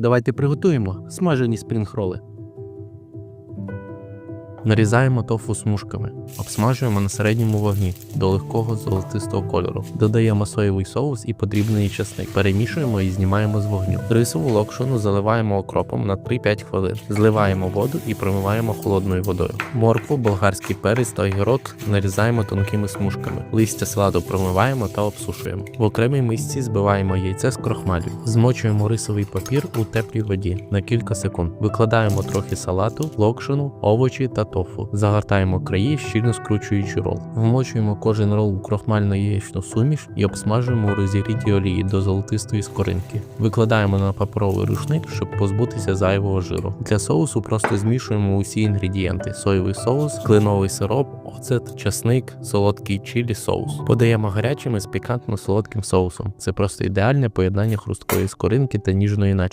Давайте приготуємо смажені спрінгроли. Нарізаємо тофу смужками, обсмажуємо на середньому вогні до легкого золотистого кольору. Додаємо соєвий соус і подрібний чесник. Перемішуємо і знімаємо з вогню. Рисову локшину заливаємо окропом на 3-5 хвилин. Зливаємо воду і промиваємо холодною водою. Моркву, болгарський перець та огірок нарізаємо тонкими смужками. Листя салату промиваємо та обсушуємо. В окремій мисці збиваємо яйце з крохмалю. Змочуємо рисовий папір у теплій воді на кілька секунд. Викладаємо трохи салату, локшину, овочі та тофу. Загортаємо краї, щільно скручуючи рол. Вмочуємо кожен рол у крохмально яєчну суміш і обсмажуємо у розігрітій олії до золотистої скоринки. Викладаємо на паперовий рушник, щоб позбутися зайвого жиру. Для соусу просто змішуємо усі інгредієнти: соєвий соус, кленовий сироп, оцет, часник, солодкий чилі соус. Подаємо гарячими з пікантно солодким соусом. Це просто ідеальне поєднання хрусткої скоринки та ніжної начинки.